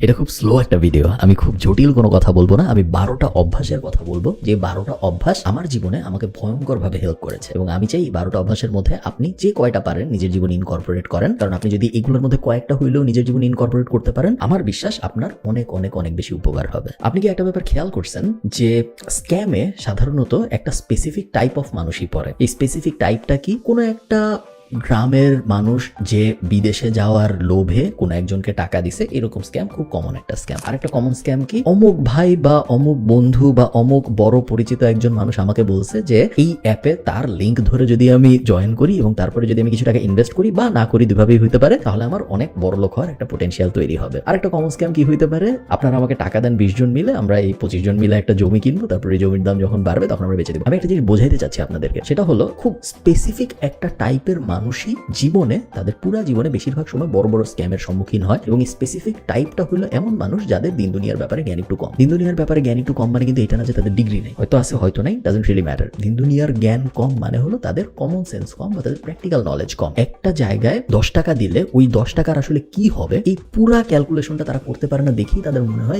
এটা খুব স্লো একটা ভিডিও আমি খুব জটিল কোনো কথা বলব না। আমি বারোটা অভ্যাসের কথা বলব। যে বারোটা অভ্যাস আমার জীবনে আমাকে ভয়ঙ্কর ভাবে হেল্প করেছে। এবং আমি চাই এই বারোটা অভ্যাসের মধ্যে আপনি যে কয়টা পারেন নিজের জীবনে ইনকর্পোরেট করেন। কারণ আপনি যদি এগুলোর মধ্যে কয়েকটা হইলেও নিজের জীবনে ইনকর্পোরেট করতে পারেন, আমার বিশ্বাস আপনার অনেক অনেক অনেক বেশি উপকার হবে। আপনি কি একটা ব্যাপার খেয়াল করছেন যে স্ক্যামে সাধারণত একটা স্পেসিফিক টাইপ অফ মানুষই পড়ে। এই স্পেসিফিক টাইপটা কি? কোনো একটা গ্রামের মানুষ যে বিদেশে যাওয়ার লোভে কোন একজনকে টাকা দিছে, এরকম স্ক্যাম খুব কমন একটা স্ক্যাম আরেকটা কমন স্ক্যাম কি? অমুক ভাই বা অমুক বন্ধু বা অমুক বড় পরিচিত একজন মানুষ আমাকে বলছে যে, এই অ্যাপে তার লিংক ধরে যদি আমি জয়েন করি এবং তারপরে যদি আমি কিছু টাকা ইনভেস্ট করি বা না করি, দুভাবেই হইতে পারে, তাহলে আমার অনেক বড় লোক হওয়ার একটা পোটেনশিয়াল তৈরি হবে। আরেকটা কমন স্ক্যাম কি হইতে পারে? আপনারা আমাকে টাকা দেন বিশ জন মিলে, আমরা এই পঁচিশ জন মিলে একটা জমি কিনবো, তারপরে জমির দাম যখন বাড়বে, তখন আমরা বেঁচে দেবো। আমি একটা জিনিস বোঝাইতে চাচ্ছি আপনাদেরকে, সেটা হলো খুব স্পেসিফিক একটা টাইপের মানুষই জীবনে, তাদের পুরা জীবনে বেশিরভাগ সময় বড় বড় স্ক্যামের সম্মুখীন হয় এবং স্পেসিফিক টাইপটা হলো এমন মানুষ যাদের দিন দুনিয়ার ব্যাপারে জ্ঞান একটু কম। দিন দুনিয়ার ব্যাপারে জ্ঞান একটু কম মানে কিন্তু এটা না যে তাদের ডিগ্রি নেই। হয়তো আছে, হয়তো নাই ডাজেন্ট রিয়েলি ম্যাটার দিন দুনিয়ার জ্ঞান কম মানে হলো তাদের কমন সেন্স কম বা তাদের প্র্যাকটিক্যাল নলেজ কম। একটা জায়গায় দশ টাকা দিলে ওই দশ টাকার আসলে কি হবে, এই পুরা ক্যালকুলেশনটা তারা করতে পারে না দেখেই তাদের মনে হয়